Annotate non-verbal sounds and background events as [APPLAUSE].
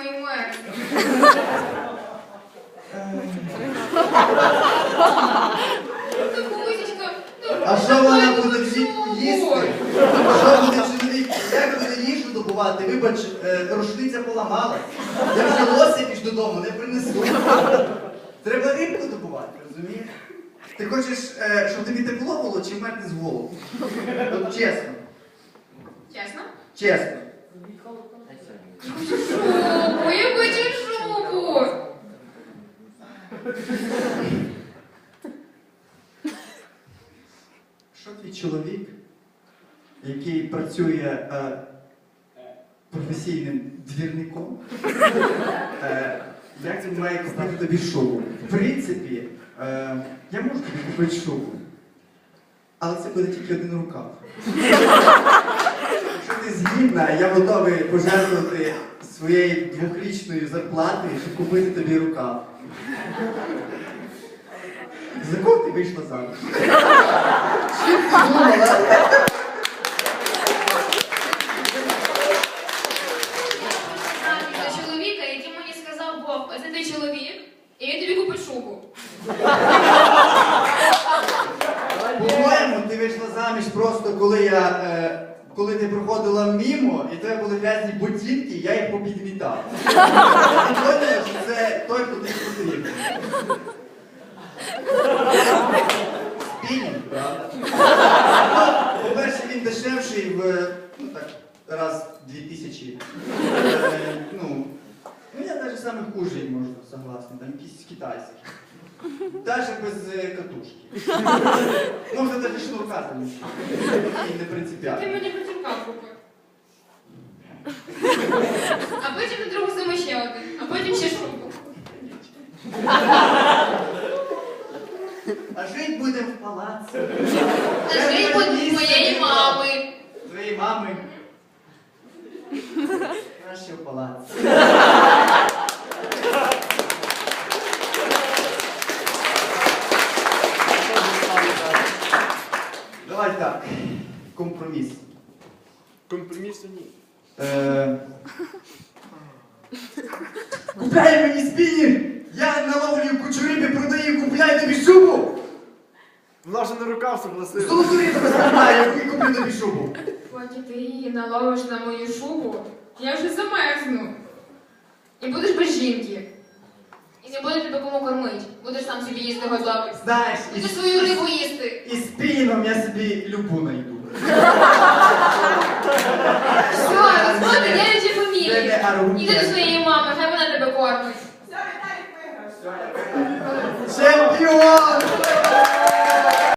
Ну, ну, А що вона буде їсти? Що буде чоловік? Як буде їжу добувати? Вибач, е, рушниця поламалась. Я вже лосик ж додому не принесу. Треба рибку добувати, розумієш? Ти хочеш, е, щоб тобі тепло було чи вмерти з голоду? От чесно, Чесно? чесно. Шубу, я хочу шубу. Що твій чоловік, який працює е, професійним двірником, е, як він має купити тобі шубу? В принципі, е, я можу тобі купити шубу, але це буде тільки один рукав. Якщо ти згідна, я готовий пожертвувати своєю двохрічною зарплатою, щоб купити тобі рукав. За кого ти вийшла заміж? Думала? До чоловіка, який мені сказав Бог, ось це чоловік, і він тобі купить шубу. По-моєму, ти вийшла заміж просто коли я. Е, коли ти проходила мімо, і тебе були грязні ботинки, я їх попідмітав. Ти що це той, хто тобі потрібен. Спінінг, правда? Ну, По-перше, він дешевший в ну так, раз в дві тисячі. Е, ну, ну, я навіть саме хуже можу согласен, там якісь китайські. Даже без е, катушки. Можна навіть шнурка там. І не Ти принципіально. мені потірка купив. А потім на другу зиму ще один, а потім ще шубу. А жить будемо в палаці. А жить буде в моєї мами. Твоєї мами. Краще в палаці. Давай так. Компроміс. Компромісу ні. Е, Купляй мені спінінг! Я наловлюю кучу риби, продаю, купляю тобі шубу! Вона вже на рукав согласилась. Золоту рибу розкладаю, і куплю тобі шубу. Поки ти її наловиш на мою шубу, я вже замерзну. І будеш без жінки. І не буде тебе кому кормить. Будеш сам собі їсти годлавий. Знаєш, Будеш свою рибу їсти. І спіном я собі любу найду. [LAUGHS]